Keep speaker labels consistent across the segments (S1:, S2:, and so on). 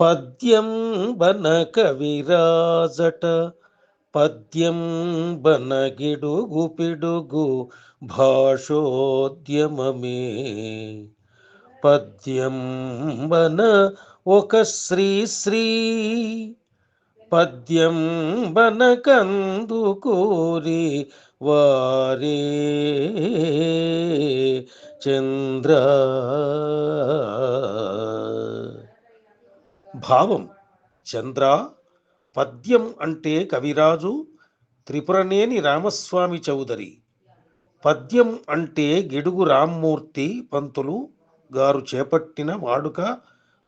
S1: పద్యం బన కవిరాజట పద్యం బన గిడుగు పిడుగు భాషోద్యమమే. పద్యం బన ఒక శ్రీ శ్రీ పద్యం బనకందు కోరి వారే చంద్ర. భావం చంద్ర పద్యం అంటే కవిరాజు త్రిపురనేని రామస్వామి చౌదరి. పద్యం అంటే గిడుగు రామ్మూర్తి పంతులు గారు చేపట్టిన వాడుక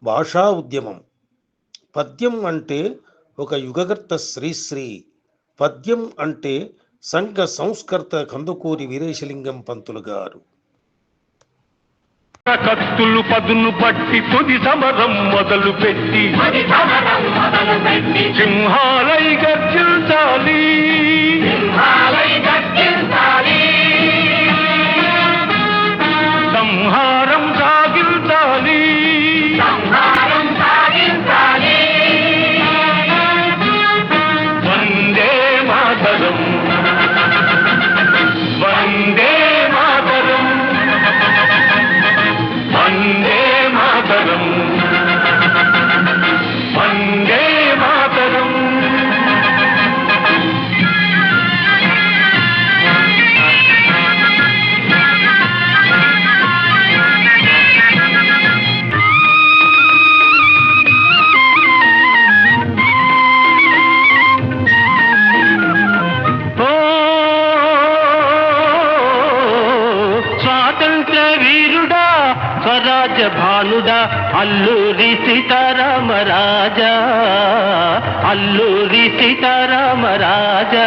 S1: భాషా ఉద్యమం. పద్యం అంటే ఒక యుగకర్త శ్రీశ్రీ పద్యం అంటే సంఘ సంస్కర్త కందుకూరి వీరేశలింగం పంతులు గారు.
S2: కత్తులు పదును పట్టి తుది సమరం మొదలు పెట్టి సింహాలై గర్జించాలి. స్వరాజ్య భానుడ అల్లూరి సీతారామ రాజా అల్లూరి సీతారామ రాజా